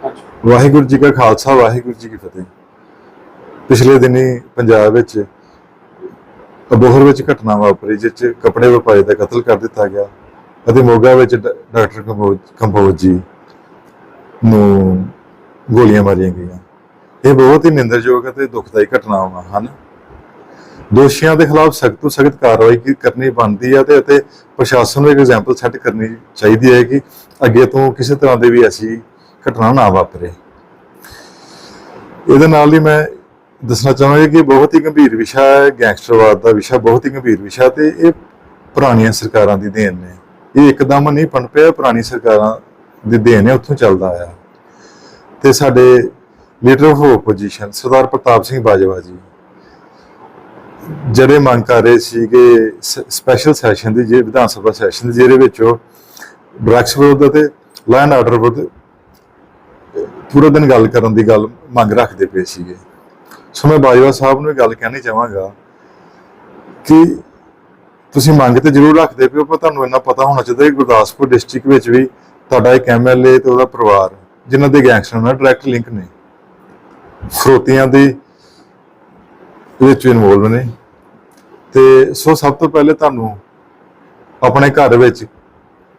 ਵਾਹਿਗੁਰੂ ਜੀ ਕਾ ਖਾਲਸਾ, ਵਾਹਿਗੁਰੂ ਜੀ ਕੀ ਫਤਿਹ। ਪਿਛਲੇ ਦਿਨੀ ਪੰਜਾਬ ਵਿੱਚ ਅਬੋਹਰ ਵਿੱਚ ਘਟਨਾ ਵਾਪਰੀ, ਜਿਸ 'ਚ ਕੱਪੜੇ ਵਪਾਰੀ ਦਾ ਕਤਲ ਕਰ ਦਿੱਤਾ ਗਿਆ ਅਤੇ ਮੋਗਾ ਵਿੱਚ ਡਾਕਟਰ ਕੰਬੋਜ ਜੀ ਨੂੰ ਗੋਲੀਆਂ ਮਾਰੀਆਂ ਗਈਆਂ। ਇਹ ਬਹੁਤ ਹੀ ਨਿੰਦਰਯੋਗ ਅਤੇ ਦੁਖਦਾਈ ਘਟਨਾਵਾਂ ਹਨ। ਦੋਸ਼ੀਆਂ ਦੇ ਖਿਲਾਫ ਸਖਤ ਤੋਂ ਸਖਤ ਕਾਰਵਾਈ ਕਰਨੀ ਬਣਦੀ ਹੈ ਤੇ ਅਤੇ ਪ੍ਰਸ਼ਾਸਨ ਨੂੰ ਇੱਕ ਐਗਜ਼ਾਮਪਲ ਸੈੱਟ ਕਰਨੀ ਚਾਹੀਦੀ ਹੈ ਕਿ ਅੱਗੇ ਤੋਂ ਕਿਸੇ ਤਰ੍ਹਾਂ ਦੇ ਵੀ ਐਸੀ ਘਟਨਾ ਨਾ ਵਾਪਰੇ। ਇਹਦੇ ਨਾਲ ਹੀ ਮੈਂ ਦੱਸਣਾ ਚਾਹਾਂਗਾ ਕਿ ਬਹੁਤ ਹੀ ਗੰਭੀਰ ਵਿਸ਼ਾ ਹੈ, ਗੈਂਗਸਟਰਵਾਦ ਦਾ ਵਿਸ਼ਾ, ਬਹੁਤ ਹੀ ਗੰਭੀਰ ਵਿਸ਼ਾ ਤੇ ਇਹ ਪੁਰਾਣੀਆਂ ਸਰਕਾਰਾਂ ਦੀ ਦੇਣ ਨੇ। ਇਹ ਇੱਕਦਮ ਨਹੀਂ ਪਣਪਿਆ ਪੁਰਾਣੀ ਸਰਕਾਰਾਂ ਦੀ ਦੇਣ ਹੈ, ਉੱਥੋਂ ਚੱਲਦਾ ਆਇਆ ਤੇ ਸਾਡੇ leader of opposition Sardar Partap Singh Bajwa ji, ਜਿਹੜੇ ਮੰਗ ਕਰ ਰਹੇ ਸੀ ਕਿ ਸਪੈਸ਼ਲ ਸੈਸ਼ਨ ਦੀ, ਜੇ ਵਿਧਾਨ ਸਭਾ ਸੈਸ਼ਨ ਦੀ, ਜਿਹਦੇ ਵਿੱਚ ਉਹ ਡਰੱਗਸ ਵਿਰੁੱਧ ਅਤੇ ਲੈਂਡ ਆਰਡਰ ਵਿਰੁੱਧ ਪੂਰਾ ਦਿਨ ਗੱਲ ਕਰਨ ਦੀ ਗੱਲ ਮੰਗ ਰੱਖਦੇ ਪਏ ਸੀਗੇ। ਸੋ ਮੈਂ ਬਾਜਵਾ ਸਾਹਿਬ ਨੂੰ ਇਹ ਗੱਲ ਕਹਿਣੀ ਚਾਹਾਂਗਾ ਕਿ ਤੁਸੀਂ ਮੰਗ ਤੇ ਜ਼ਰੂਰ ਰੱਖਦੇ ਪਿਓ ਪਰ ਤੁਹਾਨੂੰ ਇੰਨਾ ਪਤਾ ਹੋਣਾ ਚਾਹੀਦਾ ਕਿ ਗੁਰਦਾਸਪੁਰ ਡਿਸਟ੍ਰਿਕਟ ਵਿੱਚ ਵੀ ਤੁਹਾਡਾ ਇੱਕ ਐਮਐਲਏ ਤੇ ਉਹਦਾ ਪਰਿਵਾਰ, ਜਿਨ੍ਹਾਂ ਦੇ ਗੈਂਗਸਟਰ ਨਾਲ ਡਾਇਰੈਕਟ ਲਿੰਕ ਨੇ। ਫਰੋਤੀਆਂ ਦੀ ਵਿੱਚ ਇਨਵੋਲਵ ਨੇ। ਤੇ ਸੋ ਸਭ ਤੋਂ ਪਹਿਲੇ ਤੁਹਾਨੂੰ ਆਪਣੇ ਘਰ ਵਿੱਚ,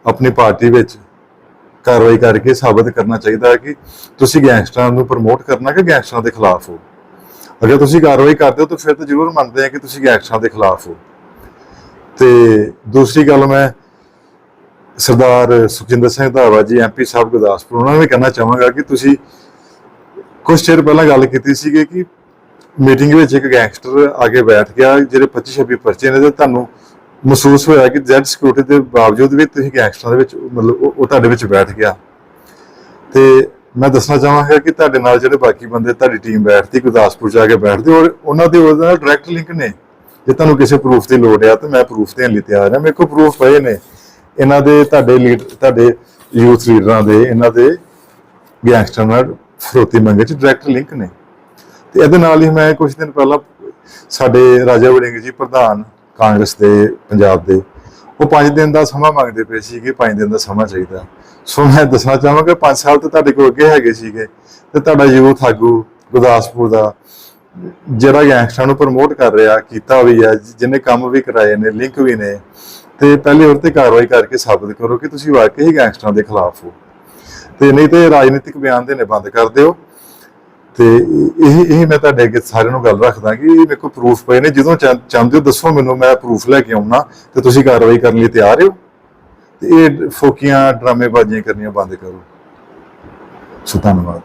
ਆਪਣੀ ਪਾਰਟੀ ਵਿੱਚ ਕਾਰਵਾਈ ਕਰਕੇ ਸਾਬਤ ਕਰਨਾ ਚਾਹੀਦਾ ਹੈ ਕਿ ਤੁਸੀਂ ਗੈਂਗਸਟਰਾਂ ਨੂੰ ਪ੍ਰਮੋਟ ਕਰਨਾ ਕਿ ਗੈਂਗਸਟਰਾਂ ਦੇ ਖਿਲਾਫ ਹੋ। ਅਗਰ ਤੁਸੀਂ ਕਾਰਵਾਈ ਕਰਦੇ ਹੋ ਤਾਂ ਫਿਰ ਤਾਂ ਜ਼ਰੂਰ ਮੰਨਦੇ ਆ ਕਿ ਤੁਸੀਂ ਗੈਂਗਸਟਰਾਂ ਦੇ ਖਿਲਾਫ ਹੋ। ਤੇ ਦੂਸਰੀ ਗੱਲ ਮੈਂ ਸਰਦਾਰ ਸੁਖਜਿੰਦਰ ਸਿੰਘ ਧਾਵਾ ਜੀ ਐਮਪੀ ਸਾਹਿਬ ਗੁਰਦਾਸਪੁਰ, ਉਹਨਾਂ ਨੂੰ ਵੀ ਕਹਿਣਾ ਚਾਹਾਂਗਾ ਕਿ ਤੁਸੀਂ ਕੁਝ ਚਿਰ ਪਹਿਲਾਂ ਗੱਲ ਕੀਤੀ ਸੀਗੀ ਕਿ ਮੀਟਿੰਗ ਵਿੱਚ ਇੱਕ ਗੈਂਗਸਟਰ ਆ ਕੇ ਬੈਠ ਗਿਆ, ਜਿਹੜੇ 25 26 ਪਰਚੇ ਨੇ ਤੇ ਤੁਹਾਨੂੰ ਮਹਿਸੂਸ ਹੋਇਆ ਕਿ ਜ਼ੈਡ ਸਿਕਿਉਰਿਟੀ ਦੇ ਬਾਵਜੂਦ ਵੀ ਤੁਸੀਂ ਗੈਂਗਸਟਰਾਂ ਦੇ ਵਿੱਚ, ਮਤਲਬ ਉਹ ਤੁਹਾਡੇ ਵਿੱਚ ਬੈਠ ਗਿਆ। ਤੇ ਮੈਂ ਦੱਸਣਾ ਚਾਹਾਂਗਾ ਕਿ ਤੁਹਾਡੇ ਨਾਲ ਜਿਹੜੇ ਬਾਕੀ ਬੰਦੇ, ਤੁਹਾਡੀ ਟੀਮ ਬੈਠਦੀ, ਗੁਰਦਾਸਪੁਰ ਜਾ ਕੇ ਬੈਠਦੇ, ਔਰ ਉਹਨਾਂ ਦੇ ਉਹਦੇ ਨਾਲ ਡਾਇਰੈਕਟ ਲਿੰਕ ਨੇ। ਜੇ ਤੁਹਾਨੂੰ ਕਿਸੇ ਪ੍ਰੂਫ ਦੀ ਲੋੜ ਆ, ਤਾਂ ਮੈਂ ਪ੍ਰੂਫ ਦੇਣ ਲਈ ਤਿਆਰ ਹਾਂ। ਮੇਰੇ ਕੋਲ ਪ੍ਰੂਫ ਪਏ ਨੇ। ਇਹਨਾਂ ਦੇ, ਤੁਹਾਡੇ ਲੀਡਰ ਤੁਹਾਡੇ ਯੂਥ ਲੀਡਰਾਂ ਦੇ, ਇਹਨਾਂ ਦੇ ਗੈਂਗਸਟਰ ਨਾਲ ਫਰੋਤੀ ਮੰਗੇ ਚ ਡਾਇਰੈਕਟ ਲਿੰਕ ਨੇ। ਤੇ ਇਹਦੇ ਨਾਲ ਹੀ ਮੈਂ ਕੁਝ ਦਿਨ ਪਹਿਲਾਂ ਸਾਡੇ ਰਾਜਾ ਵੜਿੰਗ ਜੀ ਪ੍ਰਧਾਨ ਕਾਂਗਰਸ ਦੇ, ਪੰਜਾਬ ਦੇ, ਉਹ 5 ਦਿਨ ਦਾ ਸਮਾਂ ਮੰਗਦੇ ਪਏ ਸੀਗੇ ਕਿ 5 ਦਿਨ ਦਾ ਸਮਾਂ ਚਾਹੀਦਾ। ਸੋ ਮੈਂ ਦੱਸਣਾ ਚਾਹਾਂਗਾ 5 ਸਾਲ ਤੋਂ ਤੁਹਾਡੇ ਕੋਲ ਅੱਗੇ ਹੈਗੇ ਸੀਗੇ, ਤੇ ਤੁਹਾਡਾ ਯੂਥ ਆਗੂ ਗੁਰਦਾਸਪੁਰ ਦਾ, ਜਿਹੜਾ ਗੈਂਗਸਟਰਾਂ ਨੂੰ ਪ੍ਰਮੋਟ ਕਰ ਰਿਹਾ, ਕੀਤਾ ਵੀ ਹੈ ਜਿਹਨੇ ਕੰਮ ਵੀ ਕਰਾਏ ਨੇ ਲਿੰਕ ਵੀ ਨੇ, ਤੇ ਪਹਿਲੇ ਉਹਦੇ ਤੇ ਕਾਰਵਾਈ ਕਰਕੇ ਸਾਬਤ ਕਰੋ ਕਿ ਤੁਸੀਂ ਵਾਕਈ ਹੀ ਗੈਂਗਸਟਰਾਂ ਦੇ ਖਿਲਾਫ ਹੋ। ਤੇ ਨਹੀਂ ਤੇ ਰਾਜਨੀਤਿਕ ਬਿਆਨ ਦੇਣੇ ਬੰਦ ਕਰ ਦਿਓ। ਤੇ ਇਹ ਇਹ ਮੈਂ ਤੁਹਾਡੇ ਅੱਗੇ ਸਾਰਿਆਂ ਨੂੰ ਗੱਲ ਰੱਖਦਾ ਕਿ ਇਹ ਮੇਰੇ ਕੋਲ ਪ੍ਰੂਫ ਪਏ ਨੇ, ਜਦੋਂ ਚਾਹ- ਚਾਹੁੰਦੇ ਹੋ ਦੱਸੋ ਮੈਨੂੰ, ਮੈਂ ਪ੍ਰੂਫ ਲੈ ਕੇ ਆਉਣਾ ਤੇ ਤੁਸੀਂ ਕਾਰਵਾਈ ਕਰਨ ਲਈ ਤਿਆਰ ਹੋ। ਤੇ ਇਹ ਫੋਕੀਆਂ, ਡਰਾਮੇਬਾਜ਼ੀਆਂ ਕਰਨੀਆਂ ਬੰਦ ਕਰੋ। ਸੋ ਧੰਨਵਾਦ।